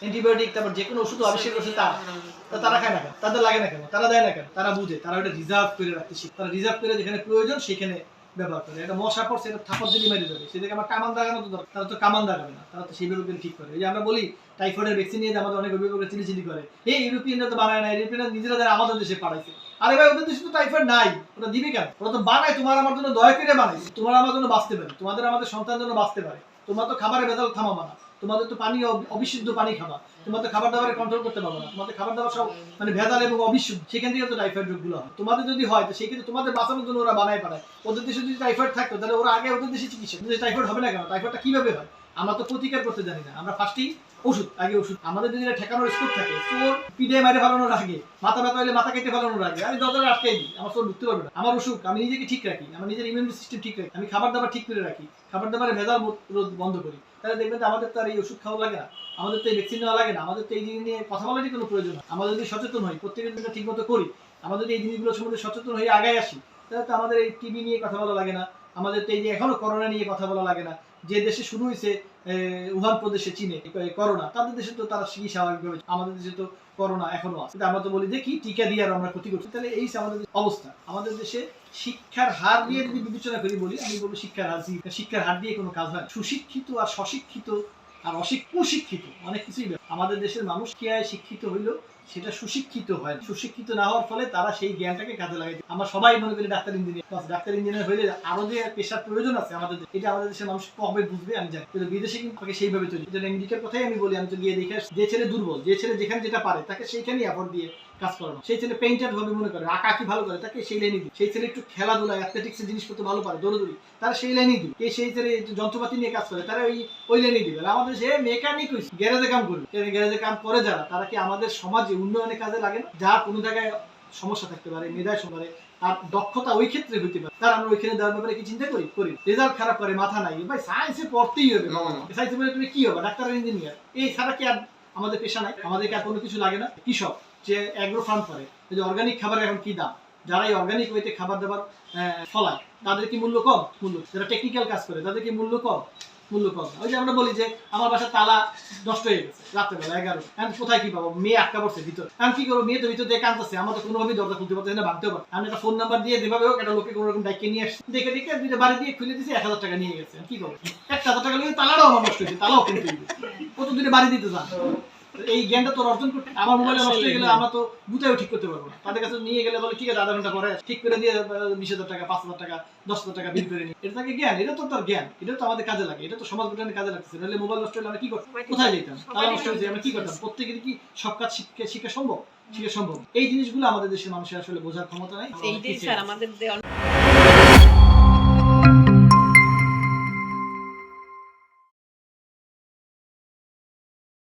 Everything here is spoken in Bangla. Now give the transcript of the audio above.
অ্যান্টিবায়োটিক তারপর যে কোনো ওষুধ আবিষ্কার করছে তারা তা তারা খায় না কেন? তাদের লাগে না কেন? তারা দেয় না কেন? তারা বুঝে তারা ওটা রিজার্ভ করে রাখতে শিখে। তারা রিজার্ভ করে যেখানে প্রয়োজন সেখানে ব্যবহার করে। এটা মশা পড়ছে এটা থাপড় দিলে মেরে দেবে সেটাকে আমার কামান দাগানো তো দরকার। তারা তো কামান দাগাবে না। তারা তো সেইভাবে করে ঠিক করে এই যে আমরা বলি টাইফয়েডের ভ্যাকসিন নিয়ে আমাদের অনেক অভিভাবকরা চিলি চিলি করে। এই ইউরোপিয়ানরা তো বানায় না ইউরোপিয়ানরা নিজেরা যারা আমাদের দেশে পাঠাইছে। আরে ভাই ওদের দেশে তো টাইফয়েড নাই। ওটা দিবে কেন? ওরা তো বানায় তোমার আমার জন্য দয়া করে বানাই তোমার আমার জন্য বাঁচতে পারে। তোমাদের আমাদের সন্তান জন্য বাঁচতে পারে। তোমার তো খাবারের ভেজাল থামাবা না। তোমাদের তো পানি অবিশুদ্ধ পানি খাবা। তোমাদের খাবার দাবারে কন্ট্রোল করতে পারব না। তোমাদের খাবার দাবার সব মানে ভেজাল এবং অবিশুদ্ধ। সেখান থেকে তো টাইফয়েড রোগগুলো হয়। তোমাদের যদি হয়, তো সেক্ষেত্রে তোমাদের বাঁচানোর জন্য ওরা বানায় পাঠায় ওদের দেশে যদি টাইফয়েড থাকতো, তাহলে ওরা আগে ওদের দেশে চিকিৎসা টাইফয়েড হবে না কেন? টাইফয়েডটা কীভাবে হয়? আমরা তো প্রতিকার করতে জানি না। আমরা ফার্স্টেই ওষুধ, আগে ওষুধ। আমাদের যদি ঠেকানোর স্কোপ থাকে, চোর পিঠে মারে ফেলানোর আগে, মাথা ব্যথা হলে মাথা কেটে ফেলানোর আগে, আমি দরজারে আটকে দিই, আমার চোর ঢুকতে পারবে না। আমার অসুখ, আমি নিজেকে ঠিক রাখি, আমার নিজের ইমিউন সিস্টেম ঠিক রাখি, আমি খাবার দাবার ঠিক করে রাখি, খাবার দাবারে ভেজাল রোধ বন্ধ করি। তাহলে দেখবেন আমাদের তো আর এই ওষুধ খাওয়া লাগে না, আমাদের তো এই ভ্যাকসিন নেওয়া লাগে না, আমাদের তো এই জিনিস নিয়ে কথা বলারই কোনো প্রয়োজন হয় আমরা যদি সচেতন হই, প্রত্যেকের যদি ঠিক মতো করি, আমাদের এই জিনিসগুলো সম্বন্ধে সচেতন হয়ে আগায় আসি, তাহলে তো আমাদের এই টিভি নিয়ে কথা বলা লাগে না, আমাদের তো এই যে এখনও করোনা নিয়ে কথা বলা লাগে না যে দেশে শুরু হয়েছে উহান প্রদেশে চীনে করোনা। তাদের দেশে তো তারা শিখি স্বাভাবিকভাবে আমাদের দেশে তো করোনা এখনও আছে। আমরা তো বলি যে কি টিকা দিয়ে আর আমরা ক্ষতি করছি। তাহলে এই আমাদের অবস্থা, আমাদের দেশে শিক্ষার হার দিয়ে যদি বিবেচনা করি বলি, আমি বলব শিক্ষার হার শিক্ষার হার দিয়ে কোনো কাজ হয় সুশিক্ষিত আর সশিক্ষিত আর অশিক্ষিত অনেক কিছুই আমাদের দেশের মানুষ কে শিক্ষিত হইল সেটা সুশিক্ষিত হয়। সুশিক্ষিত না হওয়ার ফলে তারা সেই জ্ঞানটাকে কাজে লাগাই আমরা সবাই মনে করি ডাক্তার ইঞ্জিনিয়ার। ডাক্তার ইঞ্জিনিয়ার হইলে আরও যে পেশার প্রয়োজন আছে, আমাদের এটা আমাদের দেশের মানুষ কবে বুঝবে, আমি জানি। কিন্তু বিদেশে কিন্তু তাকে সেইভাবে এটা আমেরিকার কথাই আমি বলি, আমি তো গিয়ে দেখে যে ছেলে দুর্বল, যে ছেলে যেখানে যেটা পারে, তাকে সেইখানেই অ্যাফোর্ড দিয়ে কাজ করানো। সেই ছেলে পেইন্টার হবে মনে করে আঁকা কি ভালো করে, তাকে সেই লাইনে দিই। সেই ছেলে একটু খেলাধুলা অ্যাথলেটিক্সের জিনিসপত্র ভালো পারে, দৌড়দৌড়ি, তারা সেই লাইনেই দিবে কে সেই ছেলে যন্ত্রপাতি নিয়ে কাজ করে, তারা ওই ওই লাইনেই দিবে। আমাদের সে মেকানিক হয়েছে গ্যারেজে কাম করবে। গ্যারেজে কাম করে যারা, তারা কি আমাদের সমাজে উন্নয়নের কাজে লাগে না। যার কোনো জায়গায় সমস্যা থাকতে পারে মেধায় পারে আর দক্ষতা ওই ক্ষেত্রে হইতে পারে। তার আমরা ওইখানে দেওয়ার ব্যাপারে কি চিন্তা করি? করি রেজাল্ট খারাপ করে মাথা নাই। ভাই সায়েন্সে পড়তেই হবে সায়েন্সে পড়ে তুমি কি হবে? ডাক্তার ইঞ্জিনিয়ার এই ছাড়া কি আর আমাদের পেশা নাই? আমাদেরকে আর কোনো কিছু লাগে না? কৃষক যে অ্যাগ্রো ফার্ম করে যে অর্গানিক খাবার এখন কি দাম? যারা এই অর্গানিক ওয়েতে খাবার দাবার ফলায় তাদের কি মূল্য কম? মূল্য যারা টেকনিক্যাল কাজ করে তাদের কি মূল্য কম? মূল্য পাওয়া। ওই যে আমরা বলি যে আমার তালা নষ্ট হয়ে গেছে রাত্রেবেলা এগারো এখন কোথায় কি পাবো? মেয়ে আটকা পড়ছে ভিতর। আমি কি করব? মেয়ে তো ভিতর দিয়ে কাঁদতেছে। আমার তো কোনোভাবেই দরজা খুলতে না আমি একটা ফোন নাম্বার দিয়ে যেভাবে হোক একটা লোকে কোনো রকম ডাইকে নিয়ে আসছে। দেখে দেখে বাড়ি দিয়ে খুলে দিয়েছি, এক হাজার টাকা নিয়ে গেছে। কি করব? এক হাজার টাকা নিয়ে তালাটাও আমার নষ্ট হয়েছে, তালাও কিনতে কত দুটো বাড়ি দিতে যান? এই জ্ঞানটা তোর অর্জন করতে আমার মোবাইলে নষ্ট হয়ে গেলে আমরা তো ঠিক করতে পারব তাদের কাছে নিয়ে গেলে বলে ঠিক আছে আধা ঘণ্টা পরে ঠিক করে দিয়ে বিশ হাজার টাকা পাঁচ হাজার টাকা দশ হাজার টাকা বিল করে নিই। এটা থাকে জ্ঞান এটা তো তার জ্ঞান এটা তো আমাদের কাজে লাগে এটা তো সমাজ গঠনের কাজে লাগতেছে। নাহলে মোবাইল নষ্ট হলে আমরা কি করতাম? কোথায় যেতাম তারা নষ্ট হয়েছে আমরা কি করতাম? প্রত্যেকের কি সব কাজ শিক্ষা শিক্ষা সম্ভব? শিক্ষা সম্ভব। এই জিনিসগুলো আমাদের দেশের মানুষের আসলে বোঝার ক্ষমতা নাই।